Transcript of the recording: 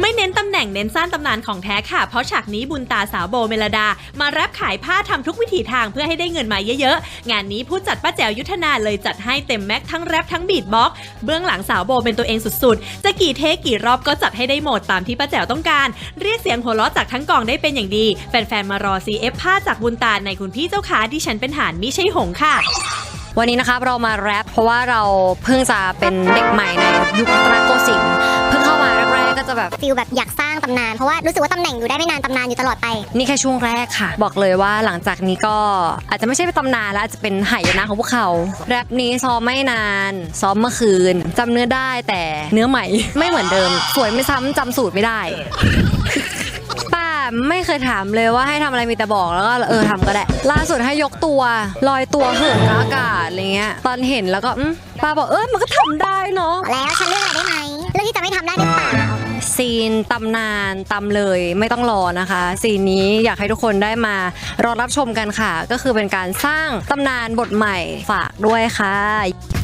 ไม่เน้นตำแหน่งเน้นสร้างตำนานของแท้ค่ะ เพราะฉากนี้บุญตาสาวโบเมลดา มาแรปขายผ้าทำทุกวิถีทางเพื่อให้ได้เงินมาเยอะๆ งานนี้ผู้จัดป้าแจ๋วยุทธนาเลยจัดให้เต็มแม็กทั้งแรปทั้งบีทบ็อกเบื้องหลังสาวโบเป็นตัวเองสุดๆ จะกี่เทคกี่รอบก็จัดให้ได้หมดตามที่ป้าแจ๋วต้องการ เรียกเสียงหัวเราะจากทั้งกองได้เป็นอย่างดี แฟนๆ มารอ CF ผ้าจากบุญตาในคุณพี่เจ้าขาดิฉันเป็นหานมิใช่หงค่ะวันนี้นะครับเรามาแรปเพราะว่าเราเพิ่งจะเป็นเด็กใหม่ในยุครัตนโกสินเพิ่ง แรกๆก็จะแบบฟิลแบบอยากสร้างตำนานเพราะว่ารู้สึกว่าตำแหน่งอยู่ได้ไม่นานตำนานอยู่ตลอดไป นี่แค่ช่วงแรกค่ะ บอกเลยว่าหลังจากนี้ก็อาจจะไม่ใช่เป็นตำนานแล้วอาจจะเป็นหายนะของพวกเขาแรปนี้ซ้อมไม่นาน ซ้อมเมื่อคืนจำเนื้อได้แต่เนื้อใหม่ ไม่เหมือนเดิม สวยไม่ซ้ำจำสูตรไม่ได้ป้าไม่เคยถามเลยว่าให้ทำอะไรมีแต่บอกแล้วก็เออทำก็ได้ ล่าสุดให้ยกตัวลอยตัวเหินกบอากาศอะไรเงี้ย ตอนเห็นแล้วก็อืมป้าบอกเออมันก็ทำได้เนาะแล้วฉันเลือกอะไรได้ นตำนานตำเลยไม่ต้องรอนะคะซีนนี้อยากให้ทุกคนได้มารอรับชมกันค่ะ ก็คือเป็นการสร้างตำนานบทใหม่ฝากด้วยค่ะ